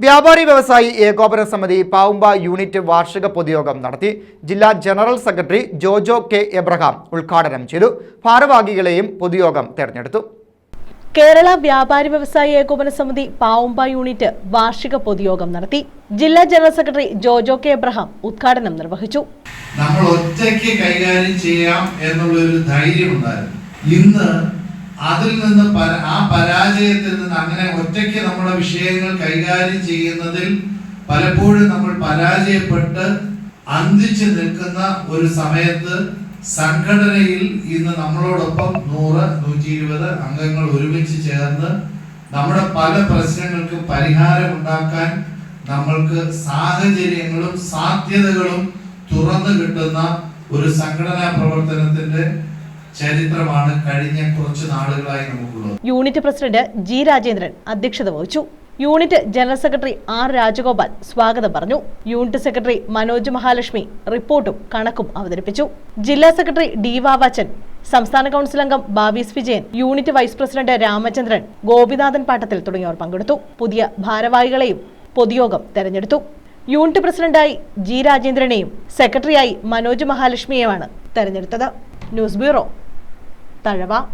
വ്യാപാരി വ്യവസായി ഏകോപന സമിതി പാവുമ്പ യൂണിറ്റ് വാർഷിക പൊതുയോഗം നടത്തി ജില്ലാ general secretary Jojo K Abraham ഉദ്ഘാടനം ചെയ്തു. ഭാരവാഹികളെയും പൊതുയോഗം തെരഞ്ഞെടുത്തു. കേരള വ്യാപാരി വ്യവസായി ഏകോപന സമിതി പാവുമ്പ യൂണിറ്റ് വാർഷിക പൊതുയോഗം നടത്തി ജില്ലാ general secretary Jojo K Abraham ഉദ്ഘാടനം നിർവഹിച്ചു. നമ്മൾ ഒറ്റയ്ക്ക് കൈകാര്യം ചെയ്യാം എന്നുള്ള ഒരു ധൈര്യം ഉണ്ടായിരുന്നു ഇന്ന് അതിൽ നിന്ന് ആ പരാജയത്തിൽ നിന്ന് അങ്ങനെ ഒറ്റയ്ക്ക് നമ്മുടെ വിഷയങ്ങൾ കൈകാര്യം ചെയ്യുന്നതിൽ പലപ്പോഴും നമ്മൾ പരാജയപ്പെട്ട് അന്തിച്ചു നിൽക്കുന്ന ഒരു സമയത്ത് സംഘടനയിൽ ഇന്ന് നമ്മളോടൊപ്പം നൂറ് നൂറ്റി ഇരുപത് അംഗങ്ങൾ ഒരുമിച്ച് ചേർന്ന് നമ്മുടെ പല പ്രശ്നങ്ങൾക്കും പരിഹാരം ഉണ്ടാക്കാൻ നമ്മൾക്ക് സാഹചര്യങ്ങളും സാധ്യതകളും തുറന്നു കിട്ടുന്ന ഒരു സംഘടനാ പ്രവർത്തനത്തിന്റെ ചരിത്രമാണ് കഴിഞ്ഞ കുറച്ച് നാളുകളായി നമുക്കുള്ളത്. യൂണിറ്റ് പ്രസിഡന്റ് ജി രാജേന്ദ്രൻ അധ്യക്ഷത വഹിച്ചു. Unit general secretary R Rajagopal സ്വാഗതം പറഞ്ഞു. യൂണിറ്റ് സെക്രട്ടറി മനോജ് മഹാലക്ഷ്മി റിപ്പോർട്ടും കണക്കും അവതരിപ്പിച്ചു. ജില്ലാ സെക്രട്ടറി ഡി വാവാച്ചൻ സംസ്ഥാന കൗൺസിൽ അംഗം Babi's Vijayan unit vice president Ramachandran Gopinathan Pattathil തുടങ്ങിയവർ പങ്കെടുത്തു. പുതിയ ഭാരവാഹികളെയും പൊതുയോഗം തെരഞ്ഞെടുത്തു. യൂണിറ്റ് പ്രസിഡന്റായി ജി രാജേന്ദ്രനെയും സെക്രട്ടറിയായി മനോജ് മഹാലക്ഷ്മിയെയുമാണ് തെരഞ്ഞെടുത്തത്. News bureau 等着吧。